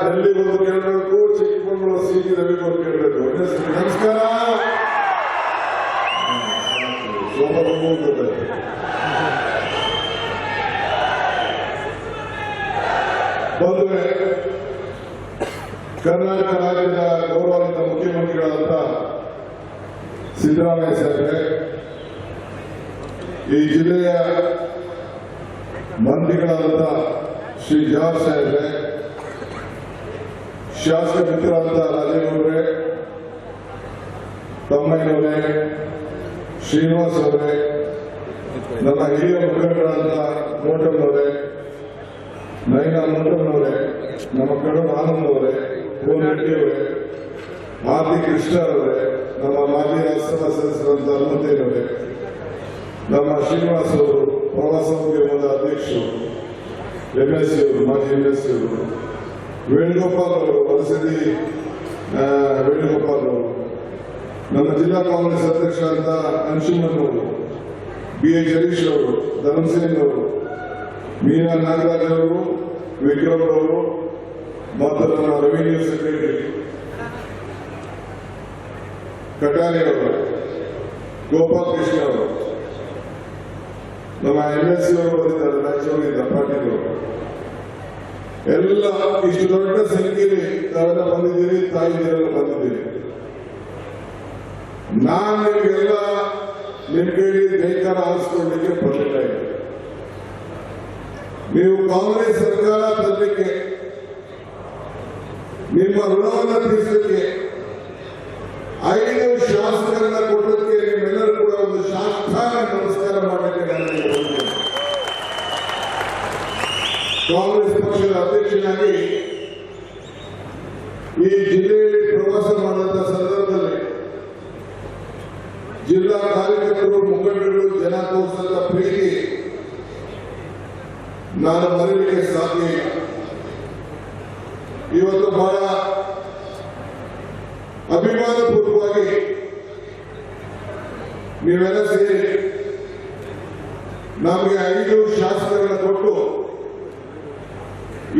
ಡೆಲ್ಲಿ ಬಂದು ಕೇಳಬೇಕು Chikkamagaluru C T Ravi ಬಂದು ಕೇಳಬೇಕು. ನಮಸ್ಕಾರ. ಬಂದ್ರೆ, ಕರ್ನಾಟಕ ರಾಜ್ಯದ ಗೌರವಾನ್ವಿತ ಸಿದ್ದರಾಮಯ್ಯ ಈ ಜಿಲ್ಲೆಯ ಮಂತ್ರಿಗಳಾದಂಥ ಶ್ರೀ ಜಾರ್ ಸಾಹೇಬ್ರೆ ಶಾಸಕ ಮಿತ್ರರಾದಂಥ ರಾಜೇಗೌಡ್ರೆ ತಮ್ಮಯ್ಯನವರೇ ಶ್ರೀನಿವಾಸ್ ಅವರೇ ನಮ್ಮ ಹಿರಿಯ ಮುಖಂಡರಾದಂತಹ ಮೋಟಮ್ನವರೇ ನೈನಾ ಮೋಟಮ್ನವರೇ ನಮ್ಮ ಕಡು ಆನಂದ್ ಅವರೇ ಕೋನ್ ರೆಡ್ಡಿ ಅವರೇ ಮಾತಿ ಕೃಷ್ಣ ಅವರೇ ನಮ್ಮ ಮಾಜಿ ರಾಜ್ಯಸಭಾ ಸದಸ್ಯರಾದಂಥ ಹನುಮಂತೇನವರೇ ನಮ್ಮ ಶ್ರೀನಿವಾಸ್ ಅವರು ಪ್ರವಾಸೋದ್ಯಮದ ಅಧ್ಯಕ್ಷರು ಎಂಎಸ್ಸಿ ಅವರು ಮಾಜಿ ಎಂಎಸ್ಸಿ ಅವರು ವೇಣುಗೋಪಾಲ್ ಅವರು ವಲಸದಿ ಆ, ವೇಣುಗೋಪಾಲ್ ಅವರು ನಮ್ಮ ಜಿಲ್ಲಾ ಕಾಂಗ್ರೆಸ್ ಅಧ್ಯಕ್ಷರಾದ ಅಂಶುಮನ್ ಅವರು ಬಿ ಎ ಜಗದೀಶ್ ಅವರು ಧರ್ಮಸೇನ್ ಅವರು ಮೀನಾ ನಾಗರಾಜ್ ಅವರು ವಿಕ್ರಮ್ ಅವರು ಮತ್ತು ನಮ್ಮ ರೆವಿನ್ಯೂ ಸೆಕ್ರೆಟರಿ ಕಟಾರಿ ಅವರು ಗೋಪಾಲ್ ಕೃಷ್ಣ ಅವರು ನಮ್ಮ ಎಂ ಎಸ್ ಸಿ ಅವರು ಬಂದಿದ್ದಾರೆ ರಾಜ್ಯದಿಂದ ಪಾಟೀಲ್ ಅವರು ಎಲ್ಲ ಇಷ್ಟು ದೊಡ್ಡ ಸಂಖ್ಯೆಯಲ್ಲಿ ತಾವೆಲ್ಲ ಬಂದಿದ್ದೀರಿ ತಾಯಿದಿರೆಲ್ಲ ಬಂದಿದ್ದೀರಿ ನಾನು ನಿಮಗೆಲ್ಲ ನಿಮ್ ಕೈಲಿ ಬೇಕಾರ ಆರಿಸ್ಕೊಳ್ಳಿಕ್ಕೆ ಬರಲಿಲ್ಲ ನೀವು ಕಾಂಗ್ರೆಸ್ ಸರ್ಕಾರ ತರಲಿಕ್ಕೆ, ನಿಮ್ಮ ಋಣವನ್ನು ತೀರಿಸಲಿಕ್ಕೆ ಕಾಂಗ್ರೆಸ್ ಪಕ್ಷದ ಅಧ್ಯಕ್ಷನಾಗಿ ಈ ಜಿಲ್ಲೆಯಲ್ಲಿ ಪ್ರವಾಸ ಮಾಡಿದ ಸಂದರ್ಭದಲ್ಲಿ ಜಿಲ್ಲಾ ಕಾರ್ಯಕರ್ತರು ಮುಖಂಡರು ಜನ ತೋರಿಸಿದ ಪ್ರೀತಿ ನಾನು ಮರೀಲಿಕ್ಕೆ ಸಾಧ್ಯ ಇಲ್ಲ. ಇವತ್ತು ಬಹಳ ಅಭಿಮಾನಪೂರ್ವಕವಾಗಿ ನೀವೆಲ್ಲ ಸೇರಿ ನಮಗೆ ಐದು ಶಾಸಕರನ್ನು ಕೊಟ್ಟು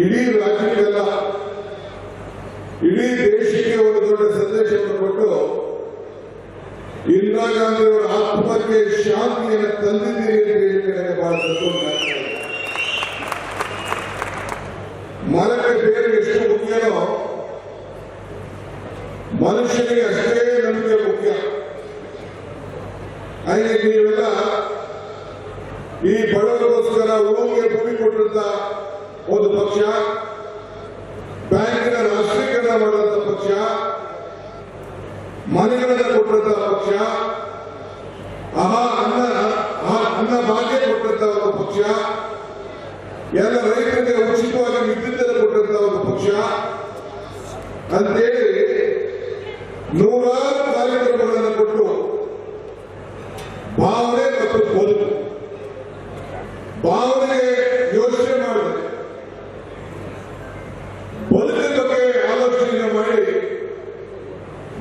ಇಡೀ ರಾಜ್ಯಕ್ಕೆಲ್ಲ ಇಡೀ ದೊಡ್ಡ ಸಂದೇಶವನ್ನು ಕೊಟ್ಟು, ಇಂದಿರಾ ಗಾಂಧಿ ಅವರ ಆತ್ಮಕ್ಕೆ ಶಾಂತಿಯನ್ನು ತಂದಿದ್ದೀರಿ ಅಂತ ಹೇಳಿ ಬಹಳ ಸಂತೋಷ ಮರಕ್ಕೆ ಬೇರೆ ಎಷ್ಟು ಮುಖ್ಯನೋ ಮನುಷ್ಯನಿಗೆ ಅಷ್ಟೇ ನಂಬಿಕೆ ಮುಖ್ಯ. ಹಾಗೆ ನೀವೆಲ್ಲ ಈ ಬಡವರಿಗೋಸ್ಕರ ಉಳುವಿಗೆ ಭೂಮಿ ಕೊಟ್ಟಂತ ಒಂದು ಪಕ್ಷ ಬ್ಯಾಂಕಿನ ರಾಷ್ಟ್ರೀಕರಣ ಮಾಡುವಂತ ಪಕ್ಷ ಮನೆಗಳನ್ನು ಕೊಟ್ಟಂತ ಪಕ್ಷ ಆಹಾ ಅನ್ನ ಆ ಅನ್ನ ಭಾಗ್ಯ ಕೊಟ್ಟಂತ ಒಂದು ಪಕ್ಷ, ಎಲ್ಲ ರೈತರಿಗೆ ಉಚಿತವಾಗಿ ವಿದ್ಯುತ್ ಕೊಟ್ಟಂತ ಒಂದು ಪಕ್ಷ. ಅಂತೇಳಿ ನೂರಾರು ಕಾರ್ಯಕ್ರಮಗಳನ್ನು ಕೊಟ್ಟು ಭಾವನೆ ಮತ್ತು ಬದುಕು ಭಾವನೆಗೆ ಯೋಚನೆ ಮಾಡಿದೆ ಬದುಕಿನ ಬಗ್ಗೆ ಆಲೋಚನೆ ಮಾಡಿ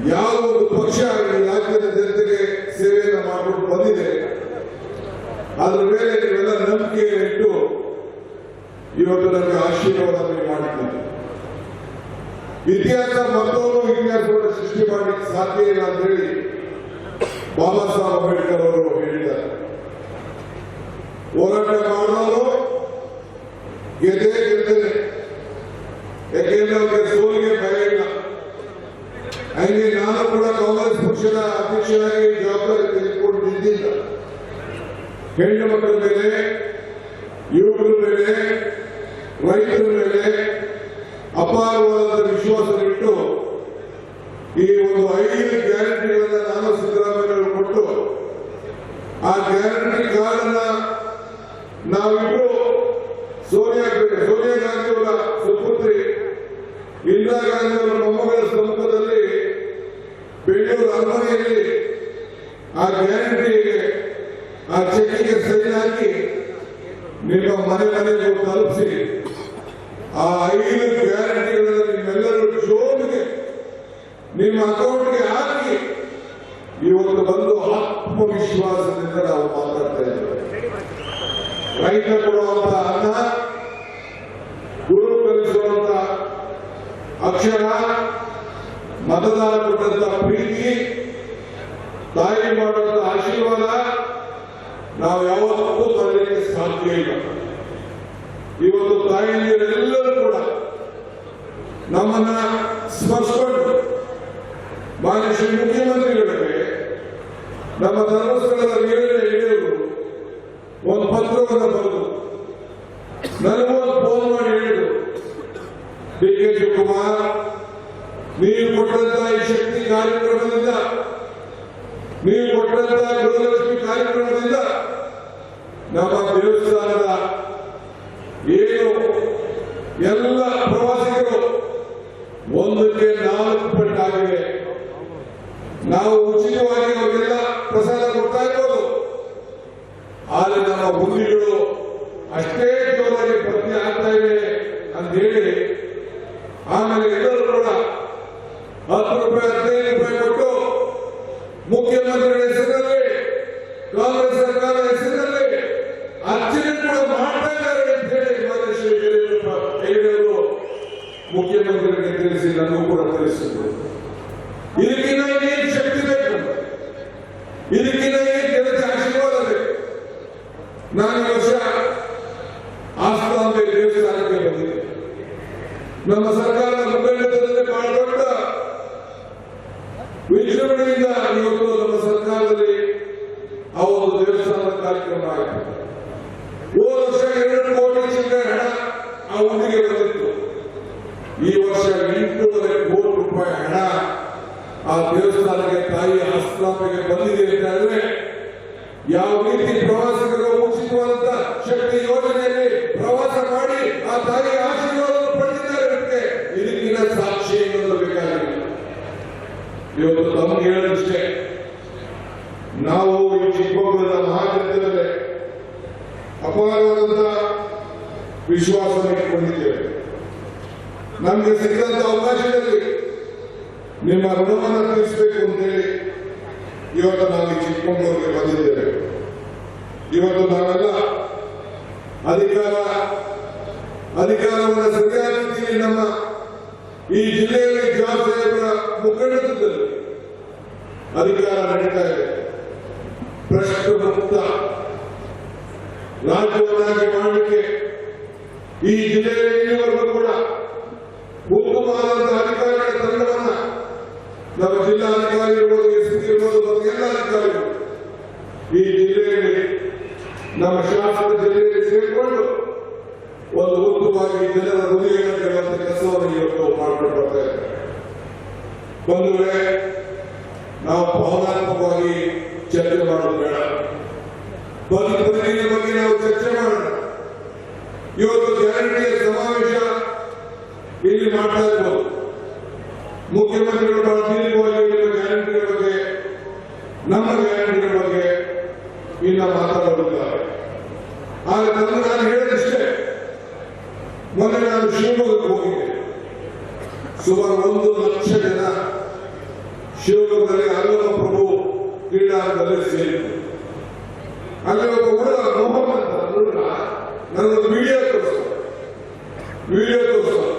ಯಾವ ಒಂದು ಪಕ್ಷ ಈ ರಾಜ್ಯದ ಜನತೆಗೆ ಸೇವೆಯನ್ನು ಮಾಡಿಕೊಂಡು ಬಂದಿದೆ ಅದ್ರ ಮೇಲೆ ನೀವೆಲ್ಲ ನಂಬಿಕೆ ಇಟ್ಟು ಇವತ್ತು ನನಗೆ ಆಶೀರ್ವಾದ ನೀವು ಮಾಡಿದ್ದೀರಿ ಇತಿಹಾಸ ಮತ್ತೊಂದು ಇತಿಹಾಸವನ್ನು ಸೃಷ್ಟಿ ಮಾಡಲಿಕ್ಕೆ ಸಾಧ್ಯ ಇಲ್ಲ ಅಂತ ಹೇಳಿ ಬಾಬಾ ಸಾಹೇಬ್ ಅಂಬೇಡ್ಕರ್ ಅವರು ಹೇಳಿದ್ದಾರೆ ಹೋರಾಟ ಮಾಡೋರು ಗೆದ್ದೇ ಗೆದ್ದೇನೆ ಯಾಕೆಂದ್ರೆ ಅವ್ರಿಗೆ ಸೋಲಿಗೆ ಭಯ ಇಲ್ಲ? ಹಾಗೆ ನಾನು ಕೂಡ ಕಾಂಗ್ರೆಸ್ ಪಕ್ಷದ ಅಧ್ಯಕ್ಷರಾಗಿ ಜವಾಬ್ದಾರಿ ತೆಗೆದುಕೊಂಡು ನಿಂತಿಲ್ಲ ಹೆಣ್ಣು ಮಕ್ಕಳ ಮೇಲೆ ಯುವಕರ ಮೇಲೆ ರೈತರ ಮೇಲೆ ಅಪಾರವಾದ ವಿಶ್ವಾಸವಿಟ್ಟು ಈ ಒಂದು ಐದು ಗ್ಯಾರಂಟಿಗಳನ್ನ ನಾನು ಸಿದ್ದರಾಮಯ್ಯ ಅವರು ಕೊಟ್ಟು ಆ ಗ್ಯಾರಂಟಿ ಕಾರ್ಡನ್ನ ನಾವಿಬ್ರು ಸೋನಿಯಾ ಸೋನಿಯಾ ಗಾಂಧಿ ಅವರ ಸುಪುತ್ರಿ ಇಂದಿರಾ ಗಾಂಧಿ ಅವರ ಮೊಮ್ಮಗಳ ಸಮ್ಮುಖದಲ್ಲಿ ಬೆಂಗಳೂರು ಅರಮನೆಯಲ್ಲಿ ಆ ಗ್ಯಾರಂಟಿಗೆ, ಆ ಚೆಕ್ಕಿಗೆ ಸರಿ ಹಾಕಿ ನಿಮ್ಮ ಮನೆ ಮನೆಗೆ ತಲುಪಿಸಿ. ಆ ಐದು ಗ್ಯಾರಂಟಿಗಳನ್ನು ನಿಮ್ಮೆಲ್ಲರೂ ಜೋಬಿಗೆ ನಿಮ್ಮ ಅಕೌಂಟ್ಗೆ ಹಾಕಿ. ಇವತ್ತು ಬಂದು ಆತ್ಮವಿಶ್ವಾಸದಿಂದ ನಾವು ಮಾತಾಡ್ತಾ ಇದ್ದೇವೆ. ರೈತ ಕೊಡುವಂತ ಅನ್ನ ಅಕ್ಷರ ಮತದಾರ ಕೊಟ್ಟಂತ ಪ್ರೀತಿ ತಾಯಿ ಮಾಡುವಂತ ಆಶೀರ್ವಾದ ನಾವು ಯಾವತ್ತೂ ಬರಲಿಕ್ಕೆ ಸಾಧ್ಯ ಇಲ್ಲ. ಇವತ್ತು ತಾಯಿಯರೆಲ್ಲರೂ ಕೂಡ ನಮ್ಮನ್ನ ಸ್ಮರಿಸಿಕೊಂಡು ಮಾನ್ಯ ಶ್ರೀ ಮುಖ್ಯಮಂತ್ರಿಗಳಿಗೆ ನಮ್ಮ ಧರ್ಮಸ್ಥಳದ ವೀರರ ಹಿರಿಯರು ಒಂದು ಪತ್ರವನ್ನು ಬರೆದು ನನಗೊಂದು ಫೋನ್ ಮಾಡಿ ಹೇಳಿದ್ರು ಡಿ ಕೆ ಶಿವಕುಮಾರ್ ನೀವು ಕೊಟ್ಟಂತ ಈ ಶಕ್ತಿ ಕಾರ್ಯಕ್ರಮದಿಂದ ನೀವು ಕೊಟ್ಟಂತ ಗೃಹಲಕ್ಷ್ಮಿ ಕಾರ್ಯಕ್ರಮದಿಂದ ನಮ್ಮ ದೇವಸ್ಥಾನದ ಏನು ಎಲ್ಲ ಪ್ರವಾಸಿಗರು ಒಂದಕ್ಕೆ ನಾಲ್ಕು ಪಟ್ಟಾಗಿವೆ ನಾವು ಉಚಿತವಾಗಿ ಅವರಿಗೆಲ್ಲ ಪ್ರಸಾದ ಕೊಡ್ತಾ ಇರ್ಬೋದು ಆದರೆ ನಮ್ಮ ಹುಂಡಿಗಳು ಅಷ್ಟೇ ಜೋರಾಗಿ ಭರ್ತಿ ಆಗ್ತಾ ಇವೆ ಅಂತ ಹೇಳಿ ಆಮೇಲೆ ಎಲ್ಲರೂ ಕೂಡ ಹತ್ತು ರೂಪಾಯಿ ಹದಿನೈದು ರೂಪಾಯಿ ಕೊಟ್ಟು ಮುಖ್ಯಮಂತ್ರಿಗಳ ಹೆಸರಿನಲ್ಲಿ ಕಾಂಗ್ರೆಸ್ ಸರ್ಕಾರ ಹೆಸರಿನಲ್ಲಿ ಅರ್ಚನೆ ಕೂಡ ಮಾಡ್ತಾ ಇದ್ದಾರೆ ಅಂತ ಹೇಳಿ ಮಾನ್ಯ ಶ್ರೀ ಯಡಿಯೂರಪ್ಪ ಯಡಿಯೂರವರು ಮುಖ್ಯಮಂತ್ರಿಗಳಿಗೆ ತಿಳಿಸಿ ನನಗೂ ಕೂಡ ತಿಳಿಸಿದ್ರು ಇದಕ್ಕಿಂತ ಇನ್ನೇನು ಶಕ್ತಿ ಬೇಕು ಇದಕ್ಕಿಂತ ಏನು ಜನತೆ ಆಶೀರ್ವಾದ ಬೇಕು ನಾನು ಈ ವರ್ಷ ಆಸ್ಥಾನದಲ್ಲಿ ದೇವಸ್ಥಾನಕ್ಕೆ ಬಂದಿದ್ದೆ ನಮ್ಮ ಸರ್ಕಾರ ಮುಖಂಡದಲ್ಲಿ ಬಹಳ ದೊಡ್ಡ ವಿಜೃಂಭಣೆಯಿಂದ ಇವತ್ತು ನಮ್ಮ ಸರ್ಕಾರದಲ್ಲಿ, ಆ ಒಂದು ದೇವಸ್ಥಾನ ಕಾರ್ಯಕ್ರಮ ಆಯಿತು ಹೋದ ವರ್ಷ ಎರಡು ಕೋಟಿ ಚಿಲ್ಲರೆ ಹಣ ಆ ಊರಿಗೆ ಬಂದಿತ್ತು. ಈ ವರ್ಷ ಎಂಟೂವರೆ ಕೋಟಿ ರೂಪಾಯಿ ಹಣ ಆ ದೇವಸ್ಥಾನಕ್ಕೆ ತಾಯಿ ಆಸ್ಥಾಪನೆಗೆ ಬಂದಿದೆ ಅಂತ ಹೇಳಿದ್ರೆ, ಯಾವ ರೀತಿ ಪ್ರವಾಸಿಗರು ಉಚಿತವಾದಂತ ಶಕ್ತಿ ಯೋಜನೆಯಲ್ಲಿ ಪ್ರವಾಸ ಮಾಡಿ ಆ ತಾಯಿ ಆಶೀರ್ವಾದ ಇವತ್ತು ನಮ್ಗೆ ಹೇಳೋದಿಷ್ಟೇ ನಾವು ಈ ಚಿಕ್ಕಮಗಳೂರಿನ ಮಹಾಜನತೆ ಅಪಾರವಾದಂತ ವಿಶ್ವಾಸ ಇಟ್ಟುಕೊಂಡಿದ್ದೇವೆ ನಮಗೆ ಸಿಕ್ಕಂತ ಅವಕಾಶದಲ್ಲಿ ನಿಮ್ಮ ಋಣವನ್ನು ತೀರಿಸಬೇಕು ಅಂತೇಳಿ ಇವತ್ತು ನಾವು ಚಿಕ್ಕಮಗಳೂರಿಗೆ ಬಂದಿದ್ದೇವೆ. ಇವತ್ತು ನಾವೆಲ್ಲ ಅಧಿಕಾರ, ಅಧಿಕಾರವನ್ನು ಸರಿಯಾದ ರೀತಿಯಲ್ಲಿ ನಮ್ಮ ಈ ಜಿಲ್ಲೆಯಲ್ಲಿ ಜವಾಬ್ದಾರಿಗಳ ಮುಖಂಡತ್ವದಲ್ಲಿ. ಅಧಿಕಾರ ನಡೀತಾ ಇದೆ. ಭ್ರಷ್ಟ ಮುಕ್ತ. ರಾಜ್ಯವನ್ನಾಗಿ ಮಾಡಲಿಕ್ಕೆ ಈ ಜಿಲ್ಲೆಯಲ್ಲಿ ಇಲ್ಲಿವರೆಗೂ ಕೂಡ ಉತ್ತಮವಾದಂತಹ ಅಧಿಕಾರಿಗಳ ತಂಡವನ್ನ ನಮ್ಮ ಜಿಲ್ಲಾಧಿಕಾರಿಗಳು ಇರ್ಬೋದು ಎಸ್ ಪಿ ಇರ್ಬೋದು ಎಲ್ಲ ಅಧಿಕಾರಿಗಳು ಈ ಜಿಲ್ಲೆಯಲ್ಲಿ, ನಮ್ಮ ಶಾಸಕ ಜಿಲ್ಲೆಯಲ್ಲಿ ಸೇರಿಕೊಂಡು ಒಂದು ಉತ್ತಮವಾಗಿ ಜನರ ಹೃದಯ ಕೆಲಸವನ್ನು ಇವತ್ತು ಮಾಡ್ಕೊಂಡು ಬರ್ತಾ ಇದ್ದಾರೆ. ಬಂಧುಗಳೇ ನಾವು ಭಾವನಾತ್ಮಕವಾಗಿ ಚರ್ಚೆ ಮಾಡೋದು ಬೇಡ ಬದುಕು ಬದುಕಿನ ಬಗ್ಗೆ ನಾವು ಚರ್ಚೆ ಮಾಡೋಣ. ಇವತ್ತು ಗ್ಯಾರಂಟಿಯ ಸಮಾವೇಶ ಇಲ್ಲಿ ಮಾಡ್ತಾ ಇರ್ಬೋದು ಮುಖ್ಯಮಂತ್ರಿಗಳು ಬಹಳ ದೀರ್ಘವಾಗಿ ಹೇಳಿರುವ ಗ್ಯಾರಂಟಿಗಳ ಬಗ್ಗೆ ನಮ್ಮ ಗ್ಯಾರಂಟಿಗಳ ಬಗ್ಗೆ ಇನ್ನ ಮಾತಾಡುತ್ತಾರೆ ಆದರೆ ನನ್ನ ನಾನು ಹೇಳಿದಷ್ಟೇ ಮೊನ್ನೆ ನಾನು ಶಿವಮೊಗ್ಗಕ್ಕೆ ಹೋಗಿದ್ದೆ ಸುಮಾರು ಒಂದು ಲಕ್ಷ ಜನ ಶಿವಮೊಗ್ಗದಲ್ಲಿ ಅಲ್ಲೊಬ್ಬ ಪ್ರಭು ಕ್ರೀಡಾಂಗದಲ್ಲಿ ಸೇರಿದ್ರು. ಅಲ್ಲಿ ಒಬ್ಬ ಹುಡುಗ ಮೊಹಮ್ಮದ್ ಅಂತ ಹುಡುಗ ನನಗೊಂದು ವಿಡಿಯೋ ತೋರಿಸ್ತಾರೆ ವಿಡಿಯೋ ತೋರಿಸ್ತಾರೆ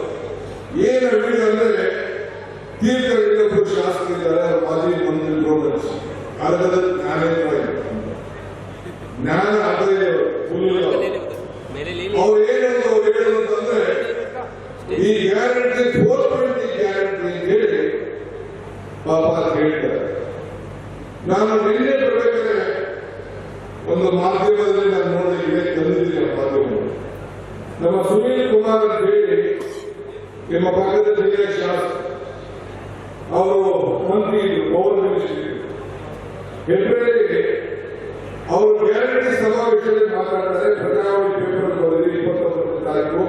ಏನು ವಿಡಿಯೋ ಅಂದ್ರೆ ತೀರ್ಥಹಳ್ಳಿಯಲ್ಲಿ ಶಾಸಕರಿದ್ದಾರೆ ಮಾಜಿ ಮಂತ್ರಿ ಗೋವಿಂದ ಅದರ ಜ್ಞಾನೇಂದ್ರ ಜ್ಞಾನ ಅದೇ ಫುಲ್ ಅವ್ರು ಏನಂತ ಅವ್ರು ಹೇಳೋದು ಅಂತಂದ್ರೆ ಈ ಗ್ಯಾರಂಟಿ ಫೋರ್ ಟ್ವೆಂಟಿ ಗ್ಯಾರಂಟಿ ಅಂತ ಹೇಳಿ ಪಾಪ ಅಂತ ಹೇಳ್ತಾರೆ ನಾನು ನಿನ್ನೆ ಬರ್ಬೇಕಾದ್ರೆ ಒಂದು ಮಾಧ್ಯಮದಲ್ಲಿ ನಾನು ನೋಡಿ ಇಲ್ಲೇ ತಂದಿದ್ದೀನಿ ಆ ಮಾಧ್ಯಮ ನಮ್ಮ ಸುನೀಲ್ ಕುಮಾರ್ ಅಂತ ಹೇಳಿ ನಿಮ್ಮ ಪಕ್ಕದ ಜಿಲ್ಲೆಯ ಶಾಸಕ. ಅವರು ಮಂತ್ರಿ ಪವರ್ ಮಿನಿಸ್ಟರ್ ಅವರು ಗ್ಯಾರಂಟಿ ಸಮಾವೇಶದಲ್ಲಿ ಮಾತಾಡ್ತಾರೆ. ಪ್ರಜಾವಾಣಿ ಪೇಪರ್ ಬರೆದಿ ಇಪ್ಪತ್ತೊಂಬತ್ತು ತಾರೀಕು.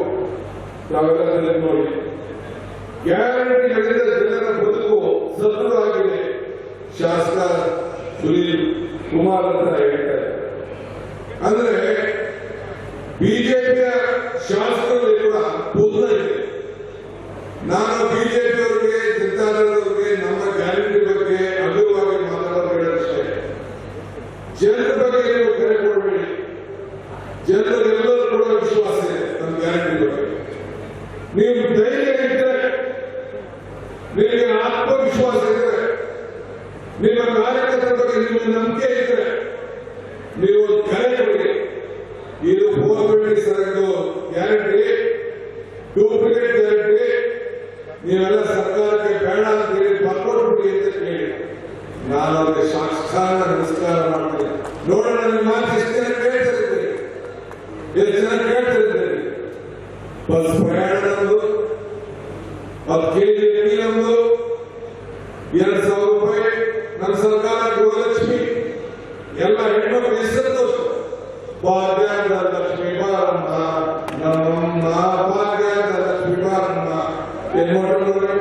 ನಾವೆಲ್ಲ ನೋಡಿ. ಗ್ಯಾರಂಟಿ ಗ್ಯಾರಂಟಿಗಳಿಂದ ಜನರ ಬದುಕು ಸದೃಢವಾಗಿದೆ ಶಾಸಕ ಸುನೀಲ್ ಕುಮಾರ್ ಅಂತ ಹೇಳ್ತಾರೆ ಅಂದ್ರೆ ಬಿಜೆಪಿಯ ಶಾಸಕರಲ್ಲಿ ಕೂಡ ಬುದ್ಧ ಇದೆ ನಾನು ಬಿಜೆಪಿಯವರಿಗೆ ಜನತಾದಳದವರಿಗೆ ನಮ್ಮ ಗ್ಯಾರಂಟಿ ಬಗ್ಗೆ ಅಗಲವಾಗಿ ಮಾತಾಡೋದು ಹೇಳೋದಷ್ಟೇ ಜನರ ಬಗ್ಗೆ ನೀವು ಕರೆ ಕೊಡಬೇಡಿ ಜನರಿಗೆಲ್ಲರೂ ಕೂಡ ವಿಶ್ವಾಸ ಇದೆ ನಮ್ಮ ಗ್ಯಾರಂಟಿ ಬಗ್ಗೆ ನೀವು ಧೈರ್ಯ ಇದ್ದರೆ ನೀವೆಲ್ಲ ಸರ್ಕಾರಕ್ಕೆ ಬೇಡ ಅಂತ ಹೇಳಿ ಬರ್ಕೊಟ್ಬಿಡಿ ಅಂತ ಕೇಳಿ ನಾನು ಅವ್ರಿಗೆ ಸಾಷ್ಟಾಂಗ ನಮಸ್ಕಾರ ಮಾಡ್ತೀನಿ ನೋಡೋಣ ನಿಮ್ಮ ಮಾತು ಎಷ್ಟು ಜನ ಕೇಳ್ತಿರ್ತೀರಿ ಎಷ್ಟು ಜನ ಕೇಳ್ತಿರ್ತೀರಿ ಬಸ್ ಪ್ರಯಾಣ ನಮ್ದು ಅದು ಎಣ್ಣೆ ನಮ್ದು ಎರಡ್ ಸಾವಿರ ರೂಪಾಯಿ ನಮ್ಮ ಸರ್ಕಾರ ಗೃಹಲಕ್ಷ್ಮಿ, ಎಲ್ಲ ಹೆಣ್ಮಕ್ಳು ಹೆಸರು ಭಾಗ್ಯದ ಲಕ್ಷ್ಮಿ ಬಾರಮ್ಮ, ನಮ್ಮಮ್ಮ ಭಾಗ್ಯದ ಲಕ್ಷ್ಮಿ ಬಾರಮ್ಮ. ಏನ್ ಮಾಡ್ಕೊಂಡ್ರೆ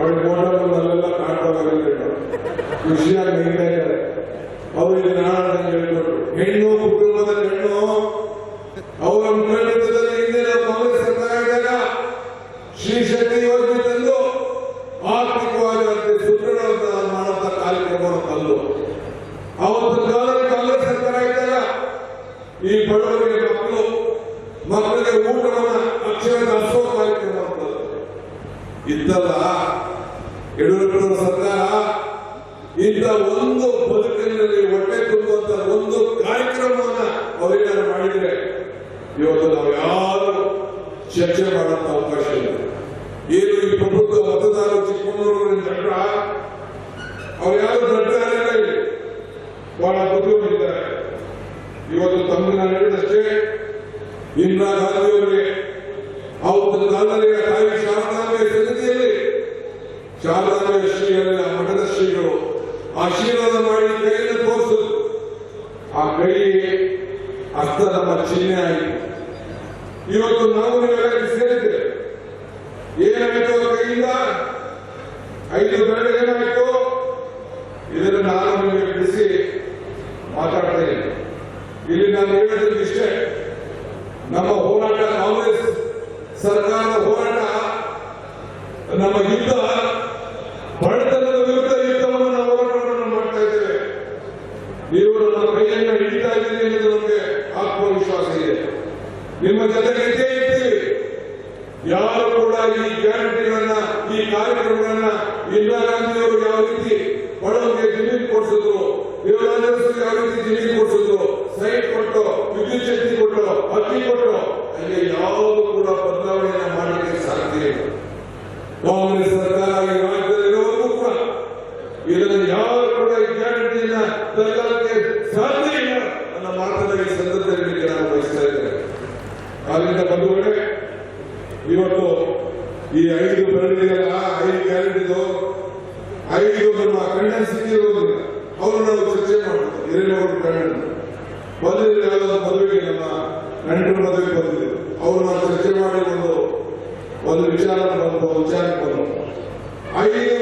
ಒಳ್ಳೆ ಮೋಟರ್ನಲ್ಲೆಲ್ಲ ಕಾಣ್ಬೇಕಾಗಿಲ್ಲ ಖುಷಿಯಾಗಿ ನಡೀತಾ ಇದ್ದಾರೆ ಅವರಿಗೆ ನಾಳೆ ಹೇಳ್ಕೊಟ್ರು. ಹೆಣ್ಣು ಅವರ ಮುಖಂಡತ್ವದಲ್ಲಿ ಹಿಂದೆ ನಾವು ಕಾಂಗ್ರೆಸ್ ಸರ್ಕಾರ ಇದ್ದಾಗ ಶ್ರೀ ಶಕ್ತಿ ಯೋಜನೆ ತಂದು ಆರ್ಥಿಕವಾಗಿ ಅದಕ್ಕೆ ಸುದೃಢ ಮಾಡುವಂತ ಕಾರ್ಯಕ್ರಮವನ್ನು ತಂದು ಅವತ್ತು ಕಾಲದಲ್ಲಿ ಕಾಂಗ್ರೆಸ್ ಸರ್ಕಾರ ಇದ್ದಾಗ ಈ ಬಡವರಿಗೆ ಮಕ್ಕಳು, ಮಕ್ಕಳಿಗೆ ಊಟವನ್ನು ಅಕ್ಷರ ತಂದು ಇದ್ದಲ್ಲ ಯಡಿಯೂರಪ್ಪನವರ ಸರ್ಕಾರ ಇಂಥ ಒಂದು ಬದುಕಿನಲ್ಲಿ ಹೊಟ್ಟೆ ತುಂಬುವಂತ ಒಂದು ಕಾರ್ಯಕ್ರಮವನ್ನ ಅವರೇನಾದ್ರು ಮಾಡಿದ್ರೆ ಇವತ್ತು ನಾವು ಯಾರು ಚರ್ಚೆ ಮಾಡುವಂತ ಅವಕಾಶ ಇಲ್ಲ. ಏನು ಈ ಪ್ರಭುತ್ವ ಮತದಾರರು ಚಿಕ್ಕಮಗಳೂರಿನ ಜನರ ಅವ್ರು ಯಾರು ದೊಡ್ಡ ಬಹಳ ಇವತ್ತು ತಮ್ಮ ಹೇಳಿದಷ್ಟೇ, ಇಂದಿರಾ ಗಾಂಧಿಯವರಿಗೆ ಅವರ ಕಾಲದಲ್ಲಿ ತಾಯಿ ಶಾರದಾಂಬೆ ಸನ್ನಿಧಿಯಲ್ಲಿ, ಶಾರದಾಂಬೆ ಶ್ರೀ ಮಠದ ಶ್ರೀಗಳು ಆಶೀರ್ವಾದ ಮಾಡಿ ಕೈಯನ್ನು ತೋರಿಸಿದ್ರು ಆ ಕೈ ಹಸ್ತ ನಮ್ಮ ಚಿಹ್ನೆ ಆಯಿತು ಇವತ್ತು ನಾವು ನೀವೆಲ್ಲ ಇಲ್ಲಿ ಸೇರಿದ್ದೇವೆ ಏನಾಯ್ತು ಆ ಕೈಯಿಂದ ಐದು ಬೆರಳು ಏನಾಯ್ತು ಇದನ್ನು ನಾನು ನಿಮಗೆ ಬಿಡಿಸಿ ಮಾತಾಡ್ತೇನೆ ಇಲ್ಲಿ ನಾನು ಹೇಳೋದಕ್ಕೆ ಇಷ್ಟೇ ನಮ್ಮ ಹೋರಾಟ ಕಾಂಗ್ರೆಸ್ ಸರ್ಕಾರದ ಹೋರಾಟ ನಮ್ಮ ಯುದ್ಧ ಬಡತನದ ವಿರುದ್ಧ ಯುದ್ಧವನ್ನು ನಾವು ಹೋರಾಟವನ್ನು ಮಾಡ್ತಾ ಇದ್ದೇವೆ ನೀವು ನಮ್ಮ ಕೈಯನ್ನು ಹಿಡಿತಾ ಇದ್ದೀರಿ ಅನ್ನೋದು ನಮಗೆ ಆತ್ಮವಿಶ್ವಾಸ ಇದೆ ನಿಮ್ಮ ಜೊತೆಗೆ ಇದ್ದೇ ಇರ್ತೀವಿ ಯಾರು ಕೂಡ ಈ ಗ್ಯಾರಂಟಿಗಳನ್ನ, ಈ ಕಾರ್ಯಕ್ರಮಗಳನ್ನ ಇಂದಿರಾ ಗಾಂಧಿ ಅವರು ಯಾವ ರೀತಿ ಬಡವರಿಗೆ ಜಮೀನು ಕೊಡಿಸಿದ್ರು ದೇವರಾಜರು ಯಾವ ರೀತಿ ಜಮೀನು ಕೊಡಿಸಿದ್ರು, ಸೈಟ್ ಕೊಟ್ಟು, ವಿದ್ಯುತ್ ಶಕ್ತಿ ಕೊಟ್ಟು ಅಕ್ಕಿ ಕೊಟ್ಟು, ಅಲ್ಲಿ ಯಾವುದು ಕೂಡ ಬದಲಾವಣೆಯನ್ನ ಮಾಡಲಿಕ್ಕೆ ಸಾಧ್ಯ ಇಲ್ಲ ಕಾಂಗ್ರೆಸ್ ಸರ್ಕಾರ ಈ ರಾಜ್ಯದಲ್ಲಿರುವವರೆಗೂ ಕೂಡ ಇದನ್ನು ಯಾರು ಕೂಡ ಈ ಗ್ಯಾರಂಟಿಯನ್ನ ತರಲಿಕ್ಕೆ ಸಾಧ್ಯ ಇಲ್ಲ ನನ್ನ ಮಾತನ್ನ ಈ ಸಂದರ್ಭದಲ್ಲಿ ನಾನು ಬಯಸ್ತಾ ಇದ್ದೇನೆ ಆದ್ದರಿಂದ ಬಂಧುಗಳೇ ಇವತ್ತು ಈ ಐದು ಬೆರಳಿಗೆಲ್ಲ ಐದು ಗ್ಯಾರಂಟಿದು ಐದು ನಮ್ಮ ಕಣ್ಣನ್ ಸಿಕ್ಕಿರೋದ್ರಿಂದ ಅವರು ನಾವು ಚರ್ಚೆ ಮಾಡ್ತೀವಿ ಹಿರೇನವರು ಕಣ್ಣನ್ ಬಂದಿದ್ರೆ ಯಾವುದೋ ಮದುವೆಗೆ ನಮ್ಮ ನೆಂಟರ ಮದುವೆಗೆ ಅವರು ನಾನು ಚರ್ಚೆ ಮಾಡಿ ಒಂದು ಒಂದು ವಿಚಾರ ಬಂದು ವಿಚಾರಕ್ಕೆ ಬಂದು. ಐದು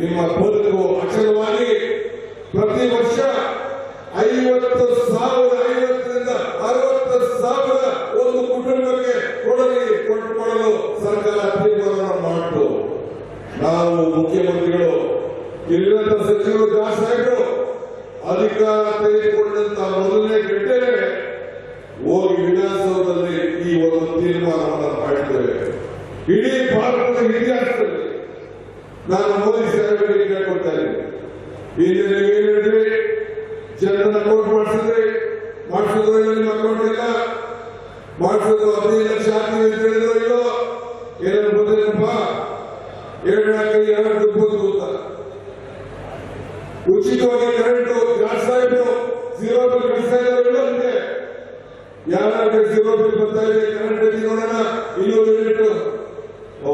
ನಿಮ್ಮ ಬದುಕು ಅಚಲವಾಗಿ ಪ್ರತಿ ವರ್ಷ ಐವತ್ತು ಸಾವಿರ ಐವತ್ತರಿಂದ ಅರವತ್ತು ಸಾವಿರ ಒಂದು ಕುಟುಂಬಕ್ಕೆ ಕೊಡಲಿ ಕೊಟ್ಟುಕೊಳ್ಳಲು ಸರ್ಕಾರ ತೀರ್ಮಾನ ಮಾಡಿತು ನಾವು ಮುಖ್ಯಮಂತ್ರಿಗಳು ಇಲ್ಲಿನ ಸಚಿವರು ಸಾಹೇಬರು ಅಧಿಕಾರ ತೆಗೆದುಕೊಂಡಂತ ಮೊದಲನೇ ಗಂಟೆಗೆ ಹೋಗಿ ವಿಧಾನಸೌಧದಲ್ಲಿ ಈ ಒಂದು ತೀರ್ಮಾನವನ್ನು ಮಾಡಿದ್ದೇವೆ ಇಡೀ ಭಾರತದ ಇತಿಹಾಸದಲ್ಲಿ ನಾನು ಮೋದಿ ಸಾಹೇಬರಿಗೆ ಕೇಳ್ಕೊಳ್ತಾ ಇದ್ದೀನಿ ಇಲ್ಲಿ ನೀವೇನು ಹೇಳಿದ್ರಿ ಜನರನ್ನ ಅಕೌಂಟ್ ಮಾಡಿಸಿದ್ರಿ ಮಾಡಿಸಿದ್ರು ಇಲ್ಲ ನಿಮ್ಮ ಅಕೌಂಟ್ ಇಲ್ಲ ಹದಿನೈದು ಲಕ್ಷ ಆಗ್ತೀವಿ ಅಂತ ಹೇಳಿದ್ರು ಇಲ್ಲೋ ಏನಾದ್ರು ಗೊತ್ತಿಲ್ಲಪ್ಪ ಎರಡು ನಾಲ್ಕು ಎರಡು ದುಡ್ಬೋದು ಅಂತ. ಉಚಿತವಾಗಿ ಕರೆಂಟ್ ಜಾಸ್ತಿ ಸಾಹೇಬರು ಜೀರೋ ಬಿಲ್ ಬಿಡಿಸ್ತಾ ಇದ್ದಾರೆ ನಿಮಗೆ. ಯಾರು ಜೀರೋ ಬಿಲ್ ಬರ್ತಾ ಇದೆ? ಕರೆಂಟ್ ಬಿಲ್ ನೋಡೋಣ. ಇನ್ನೂರು ಯೂನಿಟ್ ಓ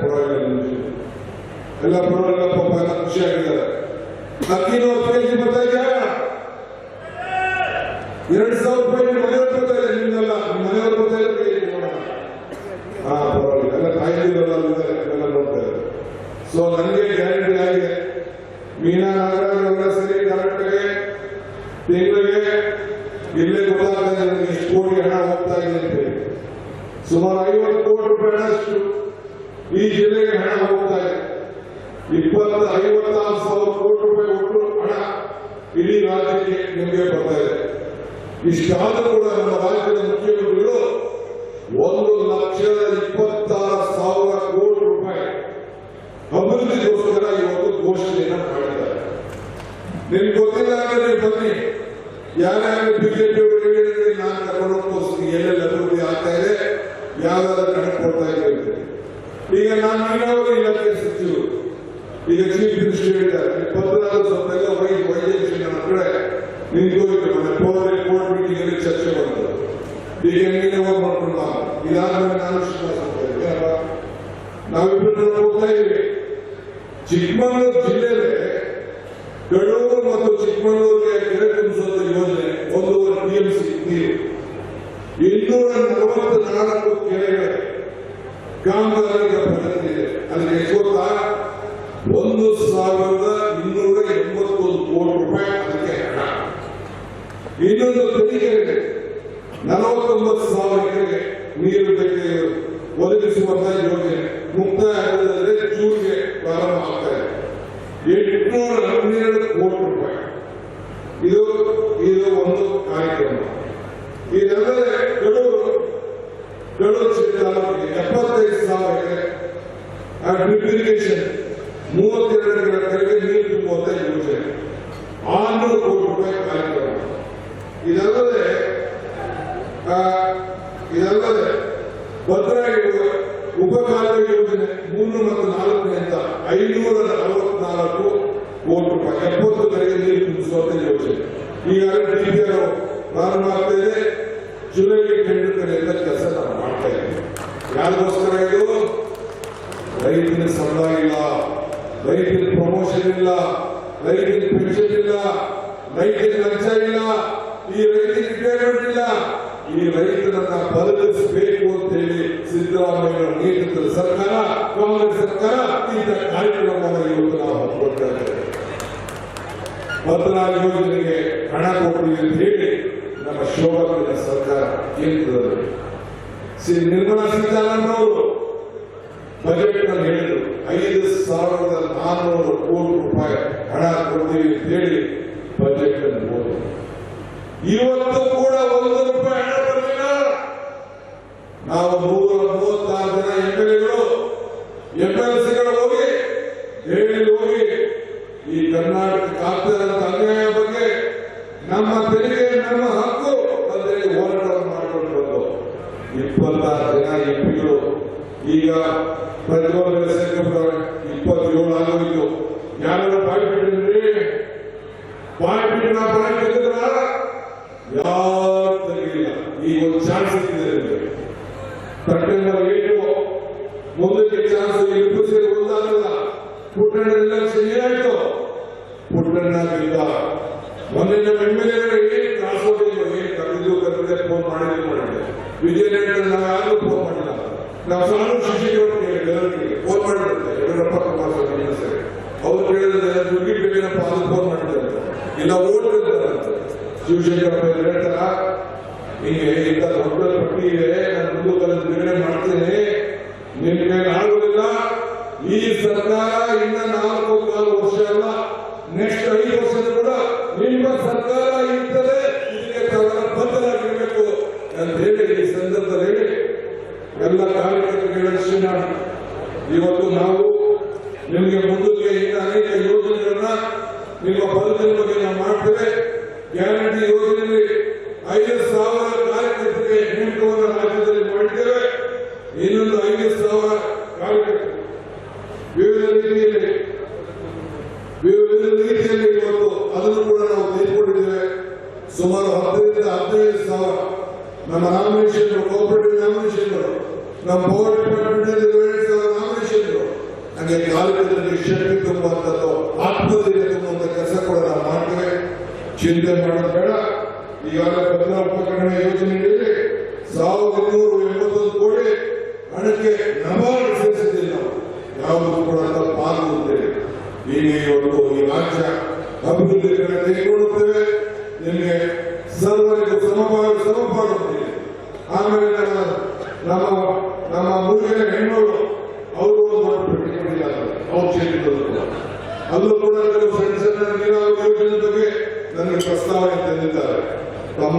ಪರವಾಗಿಲ್ಲ ನಿಮ್ಗೆ. ಎಲ್ಲ ಪರವಾಗಿಲ್ಲ, ಪಾಪ ಎಲ್ಲ ಖುಷಿಯಾಗಿದ್ದಾರೆ ಹತ್ತು ಕೆಜಿ ಬರ್ತಾ ಇದೆಯಾ? ಎರಡು ರೂಪಾಯಿ ನಿಮ್ಮ ಮನೆಯವ್ರು ಬರ್ತಾ ಇದೆ ನಿಮ್ಗೆಲ್ಲ ನಿಮ್ಮ ಮನೆಯವ್ರು ಬರ್ತಾ ಇದೆ ಕೈ ಎತ್ತಿ ನೋಡೋಣ ಹಾ ಪರವಾಗಿಲ್ಲ ಎಲ್ಲ ತಾಯಿದಿರಲ್ಲ ಇದ್ದಾರೆ ಎಲ್ಲ ನೋಡ್ತಾ ಇದ್ದಾರೆ ಸೊ ನನಗೆ ಗ್ಯಾರಂಟಿ ಆಗಿದೆ ಮೀನಾ ನಾಗರಾಜ್ ಅವರ ಸರಿ ಕರೆಕ್ಟ್ಗೆ ತಿಂಗಳಿಗೆ ಇಲ್ಲಿ ಗೊತ್ತಾಗ್ತದೆ ನನಗೆ ಎಷ್ಟು ಕೋಟಿ ಹಣ ಹೋಗ್ತಾ ಇದೆ ಅಂತ ಹೇಳಿ. ಸುಮಾರು ಐವತ್ತು ಕೋಟಿ ರೂಪಾಯಿ ಹಣಷ್ಟು ಈ ಜಿಲ್ಲೆಗೆ ಹಣ ಹೋಗ್ತಾ ಇದೆ. ಇಪ್ಪತ್ತ, ಐವತ್ತಾರು ಸಾವಿರ ಕೋಟಿ ರೂಪಾಯಿ ಒಟ್ಟು ಹಣ ಇಡೀ ರಾಜ್ಯಕ್ಕೆ ನಿಮಗೆ ಬರ್ತಾ ಇದೆ. ಇಷ್ಟಾದರೂ ಕೂಡ ನಮ್ಮ ರಾಜ್ಯದ ಮುಖ್ಯಮಂತ್ರಿಗಳು ಒಂದು ಲಕ್ಷದ ಇಪ್ಪತ್ತಾರು ಸಾವಿರ ಕೋಟಿ ರೂಪಾಯಿ ಅಭಿವೃದ್ಧಿಗೋಸ್ಕರ ಇವತ್ತು ಘೋಷಣೆಯನ್ನು ಮಾಡಿದ್ದಾರೆ. ನಿಮ್ಗೆ ಗೊತ್ತಿಲ್ಲ ಅಂದ್ರೆ ನೀವು ಬನ್ನಿ. ಯಾರ್ಯಾರು ಬಿಜೆಪಿ ಅವರು ಹೇಳಿದ್ರೆ ನಾನು ಕರ್ಕೊಂಡು ಹೋಗ್ತೀನಿ ಎಲ್ಲೆಲ್ಲ ಅಭಿವೃದ್ಧಿ ಆಗ್ತಾ ಇದೆ ಯಾವ್ದಾದ್ರು ಕೊಡ್ತಾ ಇದ್ದೇವೆ ಈಗ ನಾನು ನೀರಾವರಿ ಇಲಾಖೆ ಸಚಿವರು, ಈಗ ಚೀಫ್ ಮಿನಿಸ್ಟರ್ ಹೇಳಿದ್ದಾರೆ. ಇಪ್ಪತ್ನಾಲ್ಕು ವೈ ವೈದ್ಯಕೀಯ ಕಡೆ ಪವರ್ ರಿಪೋರ್ಟ್ ಮೀಟಿಂಗ್ ಅಲ್ಲಿ ಚರ್ಚೆ ಬಂತು ಈಗ ಹೋಗಿ ಮಾಡ್ಕೊಂಡು ಬಾ. ನಾನು ಶ್ರೀನಿವಾಸ ಹೋಗ್ತಾ ಇದ್ದೀವಿ. ಚಿಕ್ಕಮಗಳೂರು ಜಿಲ್ಲೆಯಲ್ಲಿ ಕಡೂರು ಮತ್ತು ಚಿಕ್ಕಮಗಳೂರಿಗೆ ಕೆರೆ ತುಂಬಿಸುವಂತ ಯೋಜನೆ ಒಂದೂವರೆ ಟಿಎಂಸಿ ನೀರು ಇನ್ನೂರ ನಲವತ್ತು ನಾಲ್ಕು ಕೆರೆಗಳು ಇದೆ ಅಲ್ಲಿ ಗೊತ್ತಾ ಒಂದು ಸಾವಿರದ ಇನ್ನೂರ ಎಂಬತ್ತೊಂದು ಕೋಟಿ ರೂಪಾಯಿ ಅದಕ್ಕೆ ಹಣ. ಇನ್ನೊಂದು ತನಿಖೆ ಇದೆ ನಲವತ್ತೊಂಬತ್ತು ಸಾವಿರ ಎಕರೆಗೆ ನೀರು ಬೇಕೆ ಒದಗಿಸುವಂತ ಯೋಜನೆ ಮುಕ್ತಾಯ ಆಗದಿದ್ದರೆ ಜೂನ್ಗೆ ಪ್ರಾರಂಭ ಆಗ್ತಾ ಇದೆ. ಎಂಟುನೂರ ಹನ್ನೆರಡು ಕೋಟಿ ರೂಪಾಯಿ ಇದು ಇದು ಒಂದು ಕಾರ್ಯಕ್ರಮ ಇದಲ್ಲದೆ ಕಡೂರು ಕಡೂರು ಜಿಲ್ಲೆ ತಾಲೂಕಿಗೆ ಎಪ್ಪತ್ತೈದು ಸಾವಿರ ಎಕರೆ ಡ್ರಿಪ್ ಇರಿಗೇಷನ್ ಮೂವತ್ತೆರಡು ಎಕರೆಗೆ ನೀರು ತುಂಬುವಂತ ಯೋಜನೆ ಆರುನೂರು ಕೋಟಿ ರೂಪಾಯಿ ಕಾರ್ಯಕ್ರಮ ಇದಲ್ಲದೆ ಆ, ಇದಲ್ಲದೆ ಭದ್ರಾಗಿರುವ ಉಪಕಾಲುವೆ ಯೋಜನೆ ಮೂರು ಮತ್ತು ನಾಲ್ಕನೇ ಅಂತ ಐನೂರ ನಲವತ್ನಾಲ್ಕು ಕೋಟಿ ರೂಪಾಯಿ ಎಪ್ಪತ್ತು ಕಡೆಗೆ ನೀರು ತುಂಬಿಸುವಂತ ಯೋಜನೆ ಈಗಾಗಲೇ ಡಿಪಿಆರ್ ಪ್ರಾರಂಭ ಆಗ್ತಾ ಇದೆ ಜುಲೈ ಟೆಂಡರ್ ಕಡೆಯಿಂದ ಕೆಲಸ ನಾವು ಮಾಡ್ತಾ ಇದ್ದೀವಿ ಯಾರಿಗೋಸ್ಕರ ಇದು? ರೈತನ ಸಂಬಳ ಇಲ್ಲ. ರೈತನ ಪ್ರಮೋಷನ್ ಇಲ್ಲ. ರೈತನ ಪೆನ್ಷನ್ ಇಲ್ಲ. ರೈತನ ಲಂಚ ಇಲ್ಲ. ಈ ರೈತನ ರಿಟೈರ್ಮೆಂಟ್ ಇಲ್ಲ. ಈ ರೈತನನ್ನ ಬದಲಿಸಬೇಕು ಅಂತ ಹೇಳಿ ಸಿದ್ದರಾಮಯ್ಯ ನೇತೃತ್ವದ ಸರ್ಕಾರ, ಕಾಂಗ್ರೆಸ್ ಸರ್ಕಾರ ಇಂಥ ಕಾರ್ಯಕ್ರಮವನ್ನು ಇವತ್ತು ನಾವು ಹಮ್ಮಿಕೊಳ್ತಾ ಇದ್ದೇವೆ ಭದ್ರಾ ಯೋಜನೆಗೆ ಹಣ ಕೊಡ್ತೀವಿ ಅಂತ ಹೇಳಿ ನಮ್ಮ ಶೋಭಾ ಸರ್ಕಾರ ಕೇಂದ್ರದಲ್ಲಿ ಶ್ರೀ ನಿರ್ಮಲಾ ಸೀತಾರಾಮನ್ ಅವರು ಬಜೆಟ್ನಲ್ಲಿ ಹೇಳಿದ್ರು, ಐದು ಸಾವಿರದ ನಾನ್ನೂರು ಕೋಟಿ ರೂಪಾಯಿ ಹಣ ಕೊಡ್ತೀವಿ ಅಂತ ಹೇಳಿ ಬಜೆಟ್ನಲ್ಲಿ ಹೋದ್ರು. ಇವತ್ತು ಕೂಡ ಒಂದು ರೂಪಾಯಿ ಹಣ ಬರಲಿಲ್ಲ ನಾವು ನೂರ ಮೂವತ್ತಾರು ಜನ ಎಂ ಎಲ್ ಎಗಳು ಎಂ ಎಲ್ ಸಿಗಳು ಹೋಗಿ ಹೇಳಿ ಹೋಗಿ ಈ ಕರ್ನಾಟಕ ಆಗ್ತಿರೋಂಥ ಅನ್ಯಾಯ ಬಗ್ಗೆ ನಮ್ಮ ತೆರಿಗೆ ನಮ್ಮ ಹಕ್ಕು ಅಂತ ಹೇಳಿ ಹೋರಾಟವನ್ನು ಮಾಡಿಕೊಂಡು ಬಂದು ಇಪ್ಪತ್ತಾರು ಜನ ಎಂಪಿಗಳು ಈಗ ಪ್ರಜ್ವಲ್ ಶಂಕರ್ ಇಪ್ಪತ್ತೇಳು ಆಗೋಯ್ತು ಯಾರು ಬಾಯಿ ಬಿಟ್ಟಿದ್ರಿ ಬಾಯಿ ಬಿಟ್ಟು ನಾ ಬಾಯಿ ಬಿಟ್ಟಿದ್ರ ಯಾರು ತೆಗಿಲಿಲ್ಲ ಈಗ ಒಂದು ಚಾನ್ಸ್ ಸಿಕ್ಕಿದೆ ಸೆಪ್ಟೆಂಬರ್ ಏಳು ಮುಂದಕ್ಕೆ ಚಾನ್ಸ್ ಸೇರಿ ಒಂದಾಗಲ್ಲ. ಪುಟ್ಟಣ್ಣ ಏನಾಯ್ತು ಪುಟ್ಟಣ್ಣ ಗೆದ್ದ ಮೊನ್ನೆ ನಮ್ಮ ಎಂ ಏನ್ ಕರೆದಿದ್ದೆ ಫೋನ್ ಮಾಡಿದ್ವಿ ಮಾಡಿದ್ದೆ ವಿಜಯನಗರ ನಾವು ಯಾರು ಮಾಡಿಲ್ಲ. ನಾವು ಸಾಲು ಶಿಕ್ಷಕರಿಗೆ ಫೋನ್ ಮಾಡಿರುತ್ತೆ ಯಡಿಯೂರಪ್ಪ ಕುಮಾರಸ್ವಾಮಿ ಸರಿ ಅವ್ರು ಕೇಳಿದ್ರೆ ದುಡ್ಡಿ ಬೇಕೇನಪ್ಪ ಅದು ಫೋನ್ ಮಾಡಿದ್ದಾರೆ ಇಲ್ಲ ಓಟ್ ಅಂತ ಶಿವಶಂಕರಪ್ಪ ಇವ್ರು ಹೇಳ್ತಾರ ಹಿಂಗೆ ಇಂಥ ದೊಡ್ಡ ಪಟ್ಟಿ ಇದೆ, ನಾನು ಮುಂದೆ ಕಲಿತು ಬಿಡುಗಡೆ ಮಾಡ್ತೇನೆ. ನಿನ್ನ ಕೈಲಿ ಆಗುವುದಿಲ್ಲ ಈ ಸರ್ಕಾರ ಇನ್ನ ನಾಲ್ಕು ನಮ್ಮ ನಾಮಿನೇಷನ್ ಹಾಗೆ ಕಾರ್ಯಕರ್ತರಿಗೆ ಶಕ್ತಿ ತುಂಬುವಂಥದ್ದು ಆತ್ಮಧೈರ್ಯ ತುಂಬುವಂಥ ಕೆಲಸ ಕೂಡ ನಾವು ಮಾಡ್ತೇವೆ. ಚಿಂತೆ ಮಾಡೋದು ಬೇಡ. ಈಗಾಗಲೇ ಭದ್ರಾ ಉಪಕರಣ ಯೋಜನೆಯಲ್ಲಿ ಸಾವಿರದ ಇನ್ನೂರು ಎಂಬತ್ತೊಂದು ಕೋಟಿ ಹಣಕ್ಕೆ ನಬಾರ್ಡ್ ಸೇರಿಸಿದ್ದೀವಿ ನಾವು ಯಾವುದು ಕೂಡ ಪಾಲು ಅಂತೇಳಿ ಈಗ ಇವತ್ತು ಈ ರಾಜ್ಯ ಅಭಿವೃದ್ಧಿ ಕಡೆ ತೆಗೆದುಕೊಳ್ಳುತ್ತೇವೆ ನಿಮಗೆ ಸರ್ವರಿಗೂ ಸಮಭಾವ ಅಂತೇಳಿ ಆಮೇಲೆ ನಮ್ಮ ನಮ್ಮ ಮೂಡಿಗೆರೆ ಹೆಣ್ಣೂರು ಅವರು ಒಂದು ಪ್ರತಿಕ್ರಿಯೆ ಅವ್ರು ಸೇರಿದ್ರು ಅಲ್ಲೂ ಕೂಡ ಬಗ್ಗೆ ಪ್ರಸ್ತಾವನೆ ತಂದಿದ್ದಾರೆ ತಮ್ಮ